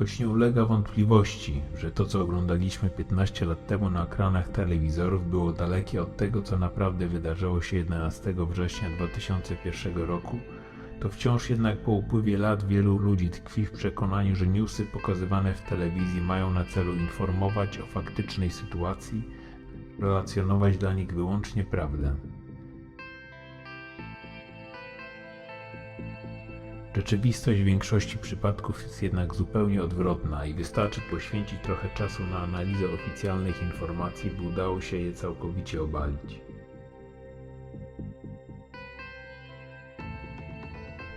Choć nie ulega wątpliwości, że to co oglądaliśmy 15 lat temu na ekranach telewizorów było dalekie od tego, co naprawdę wydarzyło się 11 września 2001 roku, to wciąż jednak po upływie lat wielu ludzi tkwi w przekonaniu, że newsy pokazywane w telewizji mają na celu informować o faktycznej sytuacji, relacjonować dla nich wyłącznie prawdę. Rzeczywistość w większości przypadków jest jednak zupełnie odwrotna i wystarczy poświęcić trochę czasu na analizę oficjalnych informacji, by udało się je całkowicie obalić.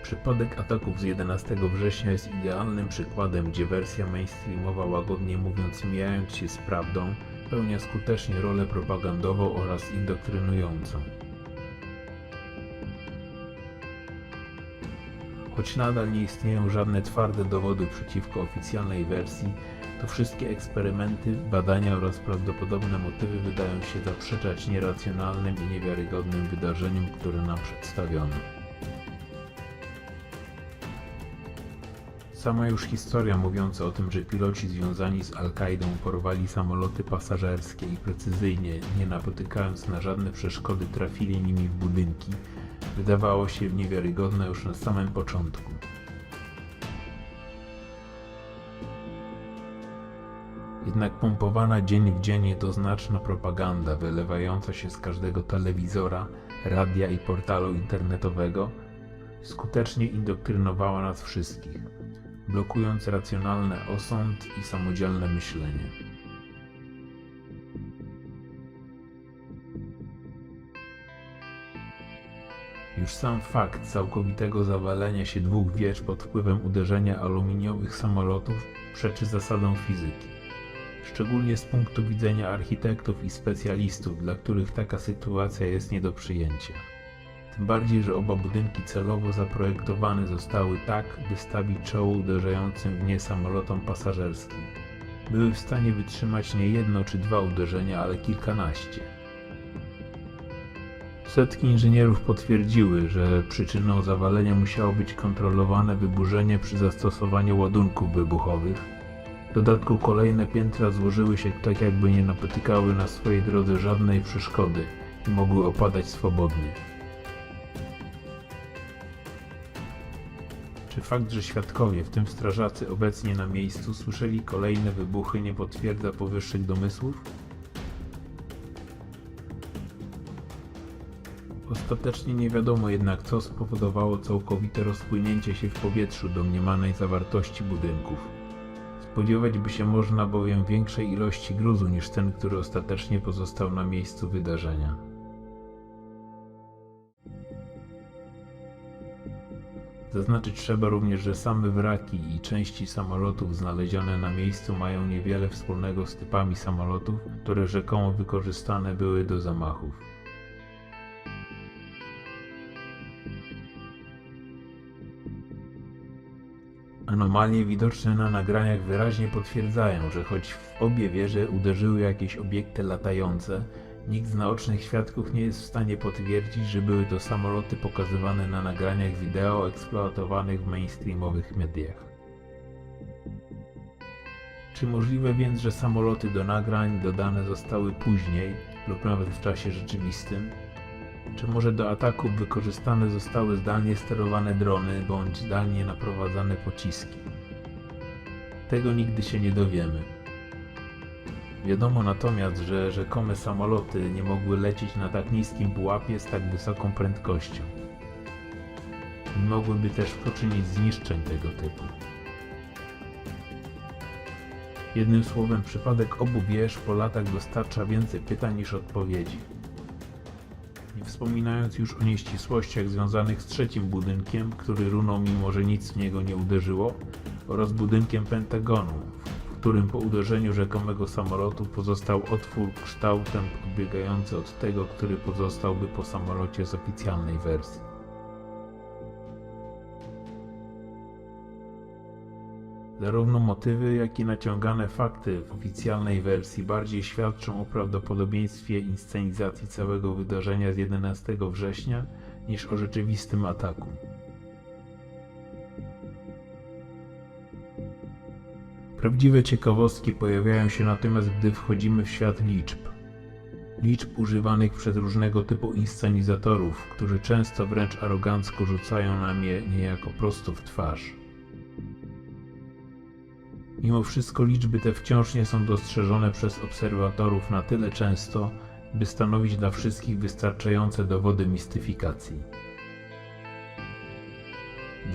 Przypadek ataków z 11 września jest idealnym przykładem, gdzie wersja mainstreamowa, łagodnie mówiąc, mijając się z prawdą, pełnia skutecznie rolę propagandową oraz indoktrynującą. Choć nadal nie istnieją żadne twarde dowody przeciwko oficjalnej wersji, to wszystkie eksperymenty, badania oraz prawdopodobne motywy wydają się zaprzeczać nieracjonalnym i niewiarygodnym wydarzeniom, które nam przedstawiono. Sama już historia mówiąca o tym, że piloci związani z Al-Kaidą porwali samoloty pasażerskie i precyzyjnie, nie napotykając na żadne przeszkody, trafili nimi w budynki, wydawało się niewiarygodne już na samym początku. Jednak pompowana dzień w dzień jednoznaczna propaganda wylewająca się z każdego telewizora, radia i portalu internetowego skutecznie indoktrynowała nas wszystkich, blokując racjonalny osąd i samodzielne myślenie. Już sam fakt całkowitego zawalenia się dwóch wież pod wpływem uderzenia aluminiowych samolotów przeczy zasadom fizyki. Szczególnie z punktu widzenia architektów i specjalistów, dla których taka sytuacja jest nie do przyjęcia. Tym bardziej, że oba budynki celowo zaprojektowane zostały tak, by stawić czoło uderzającym w nie samolotom pasażerskim. Były w stanie wytrzymać nie jedno czy dwa uderzenia, ale kilkanaście. Setki inżynierów potwierdziły, że przyczyną zawalenia musiało być kontrolowane wyburzenie przy zastosowaniu ładunków wybuchowych. W dodatku kolejne piętra złożyły się tak jakby nie napotykały na swojej drodze żadnej przeszkody i mogły opadać swobodnie. Czy fakt, że świadkowie, w tym strażacy obecnie na miejscu, słyszeli kolejne wybuchy nie potwierdza powyższych domysłów? Ostatecznie nie wiadomo jednak, co spowodowało całkowite rozpłynięcie się w powietrzu domniemanej zawartości budynków. Spodziewać by się można bowiem większej ilości gruzu niż ten, który ostatecznie pozostał na miejscu wydarzenia. Zaznaczyć trzeba również, że same wraki i części samolotów znalezione na miejscu mają niewiele wspólnego z typami samolotów, które rzekomo wykorzystane były do zamachów. Anomalie widoczne na nagraniach wyraźnie potwierdzają, że choć w obie wieże uderzyły jakieś obiekty latające, nikt z naocznych świadków nie jest w stanie potwierdzić, że były to samoloty pokazywane na nagraniach wideo eksploatowanych w mainstreamowych mediach. Czy możliwe więc, że samoloty do nagrań dodane zostały później lub nawet w czasie rzeczywistym? Czy może do ataków wykorzystane zostały zdalnie sterowane drony bądź zdalnie naprowadzane pociski? Tego nigdy się nie dowiemy. Wiadomo natomiast, że rzekome samoloty nie mogły lecieć na tak niskim pułapie z tak wysoką prędkością. Nie mogłyby też poczynić zniszczeń tego typu. Jednym słowem, przypadek obu wież po latach dostarcza więcej pytań niż odpowiedzi. Wspominając już o nieścisłościach związanych z trzecim budynkiem, który runął mimo że nic w niego nie uderzyło, oraz budynkiem Pentagonu, w którym po uderzeniu rzekomego samolotu pozostał otwór kształtem odbiegający od tego, który pozostałby po samolocie z oficjalnej wersji. Zarówno motywy, jak i naciągane fakty w oficjalnej wersji bardziej świadczą o prawdopodobieństwie inscenizacji całego wydarzenia z 11 września niż o rzeczywistym ataku. Prawdziwe ciekawostki pojawiają się natomiast, gdy wchodzimy w świat liczb. Liczb używanych przez różnego typu inscenizatorów, którzy często wręcz arogancko rzucają nam je niejako prosto w twarz. Mimo wszystko liczby te wciąż nie są dostrzeżone przez obserwatorów na tyle często, by stanowić dla wszystkich wystarczające dowody mistyfikacji.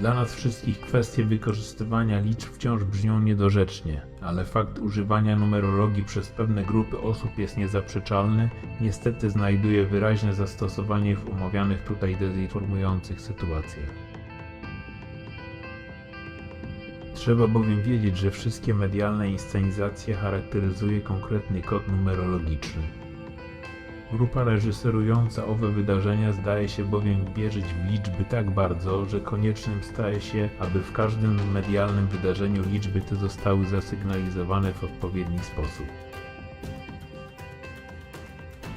Dla nas wszystkich kwestie wykorzystywania liczb wciąż brzmią niedorzecznie, ale fakt używania numerologii przez pewne grupy osób jest niezaprzeczalny, niestety znajduje wyraźne zastosowanie w omawianych tutaj dezinformujących sytuacjach. Trzeba bowiem wiedzieć, że wszystkie medialne inscenizacje charakteryzuje konkretny kod numerologiczny. Grupa reżyserująca owe wydarzenia zdaje się bowiem wierzyć w liczby tak bardzo, że koniecznym staje się, aby w każdym medialnym wydarzeniu liczby te zostały zasygnalizowane w odpowiedni sposób.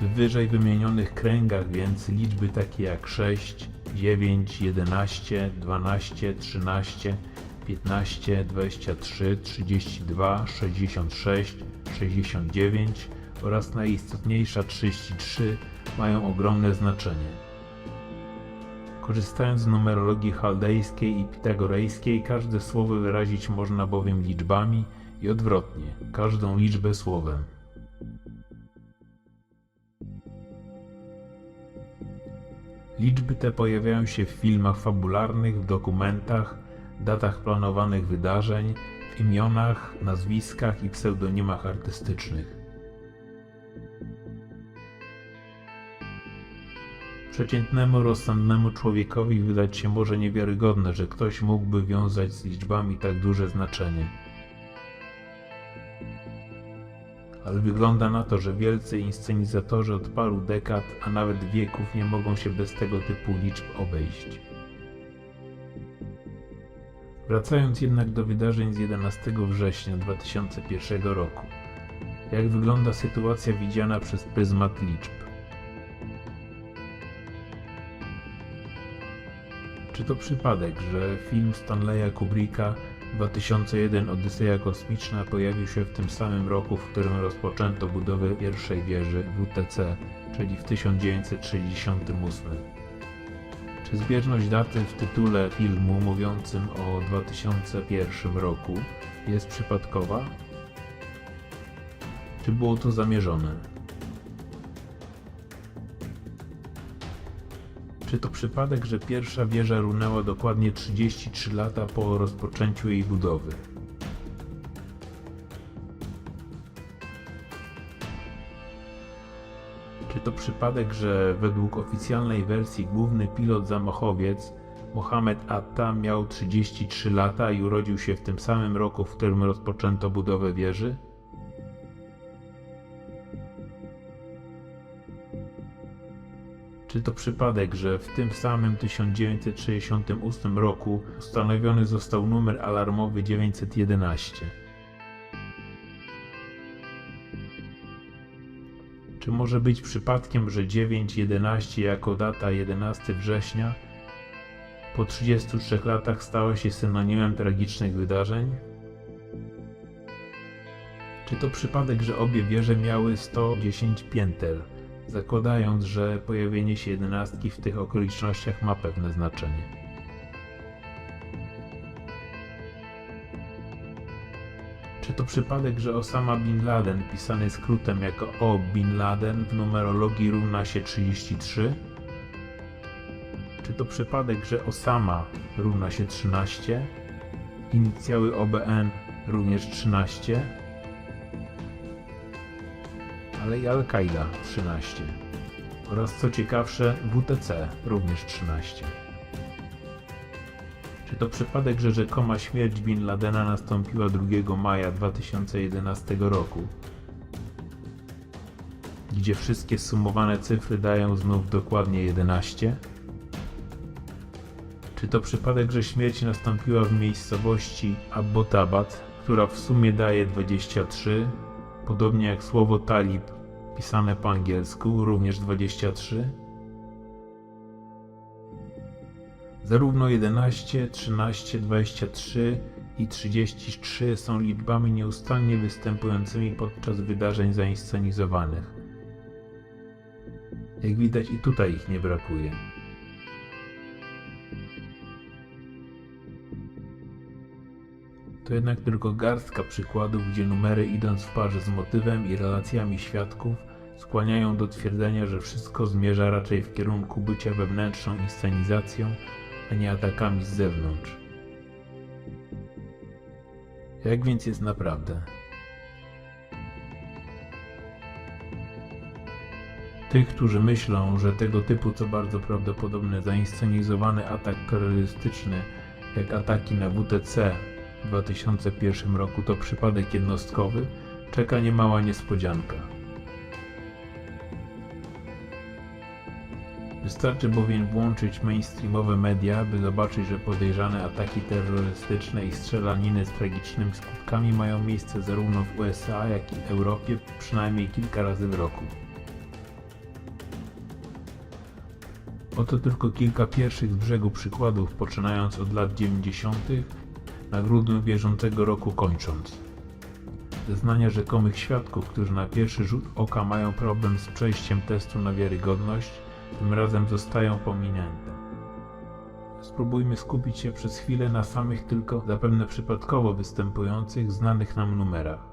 W wyżej wymienionych kręgach więc liczby takie jak 6, 9, 11, 12, 13, 15, 23, 32, 66, 69 oraz najistotniejsza 33 mają ogromne znaczenie. Korzystając z numerologii chaldejskiej i pitagorejskiej, każde słowo wyrazić można bowiem liczbami i odwrotnie, każdą liczbę słowem. Liczby te pojawiają się w filmach fabularnych, w dokumentach, datach planowanych wydarzeń, w imionach, nazwiskach i pseudonimach artystycznych. Przeciętnemu, rozsądnemu człowiekowi wydać się może niewiarygodne, że ktoś mógłby wiązać z liczbami tak duże znaczenie. Ale wygląda na to, że wielcy inscenizatorzy od paru dekad, a nawet wieków nie mogą się bez tego typu liczb obejść. Wracając jednak do wydarzeń z 11 września 2001 roku. Jak wygląda sytuacja widziana przez pryzmat liczb? Czy to przypadek, że film Stanleya Kubricka 2001 Odyseja Kosmiczna pojawił się w tym samym roku, w którym rozpoczęto budowę pierwszej wieży WTC, czyli w 1968? Czy zbieżność daty w tytule filmu mówiącym o 2001 roku jest przypadkowa? Czy było to zamierzone? Czy to przypadek, że pierwsza wieża runęła dokładnie 33 lata po rozpoczęciu jej budowy? Przypadek, że według oficjalnej wersji główny pilot zamachowiec Mohamed Atta miał 33 lata i urodził się w tym samym roku, w którym rozpoczęto budowę wieży? Czy to przypadek, że w tym samym 1968 roku ustanowiony został numer alarmowy 911? Czy może być przypadkiem, że 9.11 jako data 11 września po 33 latach stała się synonimem tragicznych wydarzeń? Czy to przypadek, że obie wieże miały 110 pięter, zakładając, że pojawienie się jedenastki w tych okolicznościach ma pewne znaczenie? To przypadek, że Osama Bin Laden, pisany skrótem jako O Bin Laden, w numerologii równa się 33? Czy to przypadek, że Osama równa się 13? Inicjały OBN również 13? Ale i Al-Kaida 13. Oraz co ciekawsze, WTC również 13. To przypadek, że rzekoma śmierć Bin Ladena nastąpiła 2 maja 2011 roku? Gdzie wszystkie sumowane cyfry dają znów dokładnie 11? Czy to przypadek, że śmierć nastąpiła w miejscowości Abbottabad, która w sumie daje 23, podobnie jak słowo talib pisane po angielsku, również 23? Zarówno 11, 13, 23 i 33 są liczbami nieustannie występującymi podczas wydarzeń zainscenizowanych. Jak widać i tutaj ich nie brakuje. To jednak tylko garstka przykładów, gdzie numery idąc w parze z motywem i relacjami świadków skłaniają do twierdzenia, że wszystko zmierza raczej w kierunku bycia wewnętrzną inscenizacją, a nie atakami z zewnątrz. Jak więc jest naprawdę? Tych, którzy myślą, że tego typu co bardzo prawdopodobne zainscenizowany atak terrorystyczny, jak ataki na WTC w 2001 roku to przypadek jednostkowy, czeka niemała niespodzianka. Wystarczy bowiem włączyć mainstreamowe media, by zobaczyć, że podejrzane ataki terrorystyczne i strzelaniny z tragicznymi skutkami mają miejsce zarówno w USA, jak i Europie przynajmniej kilka razy w roku. Oto tylko kilka pierwszych z brzegu przykładów, poczynając od lat 90., na grudniu bieżącego roku kończąc. Zeznania rzekomych świadków, którzy na pierwszy rzut oka mają problem z przejściem testu na wiarygodność, tym razem zostają pominięte. Spróbujmy skupić się przez chwilę na samych tylko zapewne przypadkowo występujących, znanych nam numerach.